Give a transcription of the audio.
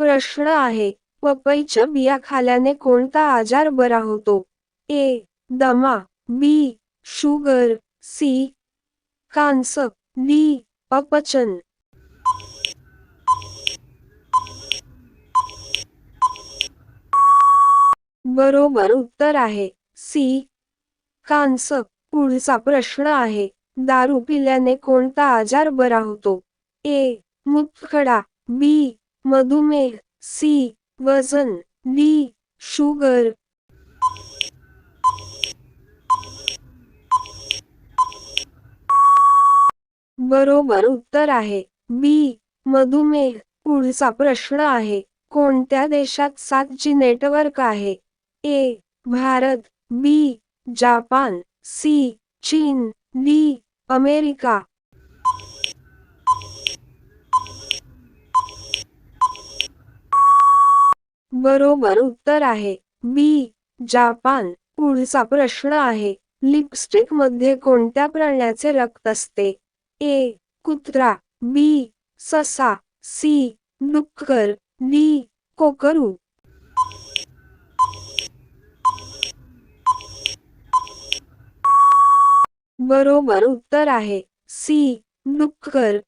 प्रश्न आहे पपईच्या बिया खाल्याने कोणता आजार बरा होतो? ए दमा बी शुगर सी कांस डी अपचन. बरोबर उत्तर आहे सी कांस. पुढचा प्रश्न आहे दारू पिल्याने कोणता आजार बरा होतो? ए मुतखडा बी मधुमेह सी वजन डी शुगर. बरोबर उत्तर आहे. बी मधुमेह पुढचा प्रश्न आहे. कोणत्या देशात सात जी नेटवर्क आहे? A Bharat. B Japan. C चीन. D America. बरोबर उत्तर आहे. बी. जापान. पुढचा प्रश्न आहे. लिपस्टिकमध्ये कोणत्या प्राण्याचे रक्त असते? ए. कुत्रा. बी. ससा. सी. डुक्कर डी. कोकरू. बरोबर उत्तर आहे. सी. डुक्कर